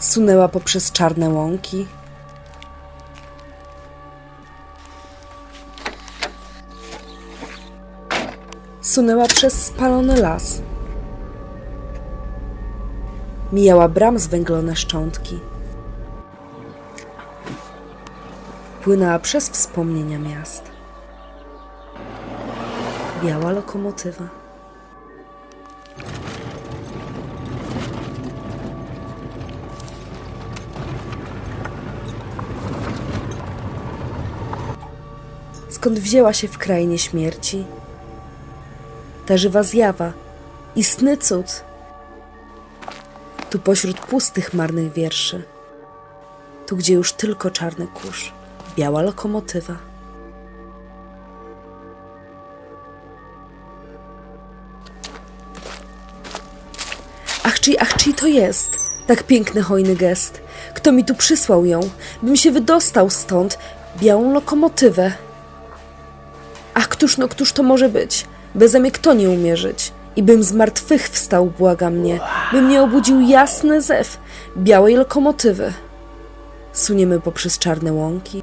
Sunęła poprzez czarne łąki. Sunęła przez spalony las. Mijała bram zwęglone szczątki. Płynęła przez wspomnienia miast. Biała lokomotywa. Skąd wzięła się w krainie śmierci. Ta żywa zjawa, istny cud. Tu pośród pustych, marnych wierszy. Tu, gdzie już tylko czarny kurz, biała lokomotywa. Ach, czyj, ach, czyj to jest? Tak piękny, hojny gest. Kto mi tu przysłał ją, bym się wydostał stąd, białą lokomotywę. Ach, któż no, któż to może być? Beze mnie kto nie umie żyć? I bym z martwych wstał, błaga mnie, by mnie obudził jasny zew białej lokomotywy. Suniemy poprzez czarne łąki,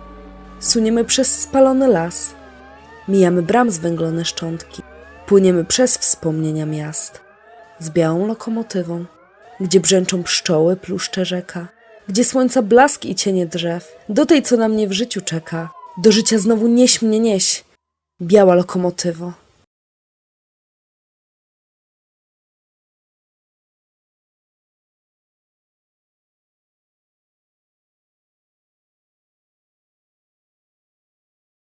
suniemy przez spalony las, mijamy bram zwęglone szczątki, płyniemy przez wspomnienia miast z białą lokomotywą, gdzie brzęczą pszczoły, pluszcze rzeka, gdzie słońca blask i cienie drzew, do tej, co na mnie w życiu czeka, do życia znowu nieś mnie nieś, biała lokomotywo.